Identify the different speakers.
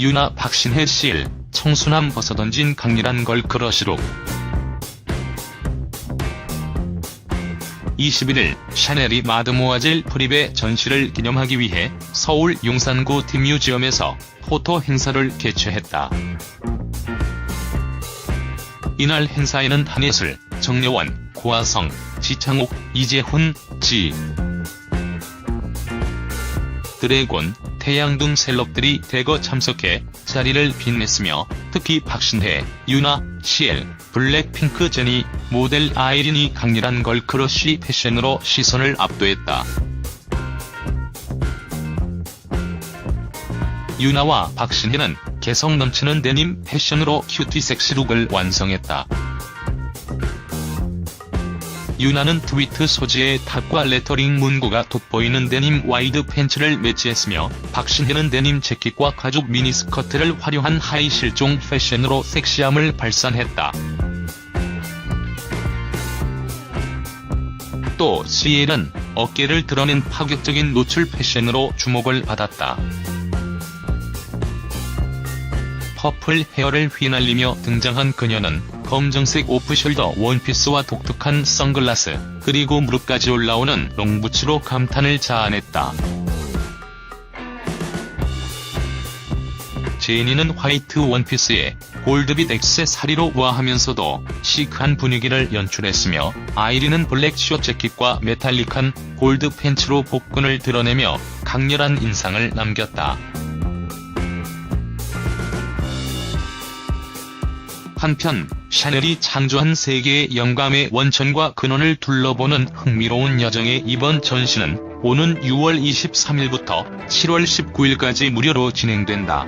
Speaker 1: 유나 박신혜 시일 청순함 벗어던진 강렬한 걸크러쉬룩 21일 샤넬이 마드모아젤 프립의 전시를 기념하기 위해 서울 용산구 팀뮤지엄에서 포토 행사를 개최했다. 이날 행사에는 한예슬, 정려원, 고아성, 지창욱, 이재훈, 지, 드래곤, 태양 등 셀럽들이 대거 참석해 자리를 빛냈으며 특히 박신혜, 유나, 시엘, 블랙핑크 제니, 모델 아이린이 강렬한 걸크러쉬 패션으로 시선을 압도했다. 유나와 박신혜는 개성 넘치는 데님 패션으로 큐티 섹시룩을 완성했다. 유나는 트위트 소재의 탑과 레터링 문구가 돋보이는 데님 와이드 팬츠를 매치했으며 박신혜는 데님 재킷과 가죽 미니스커트를 화려한 하이 실종 패션으로 섹시함을 발산했다. 또 시엘은 어깨를 드러낸 파격적인 노출 패션으로 주목을 받았다. 퍼플 헤어를 휘날리며 등장한 그녀는 검정색 오프숄더 원피스와 독특한 선글라스, 그리고 무릎까지 올라오는 롱부츠로 감탄을 자아냈다. 제니는 화이트 원피스에 골드빛 액세서리로 우아하면서도 시크한 분위기를 연출했으며 아이린은 블랙 숏 재킷과 메탈릭한 골드 팬츠로 복근을 드러내며 강렬한 인상을 남겼다. 한편 샤넬이 창조한 세계의 영감의 원천과 근원을 둘러보는 흥미로운 여정의 이번 전시는 오는 6월 23일부터 7월 19일까지 무료로 진행된다.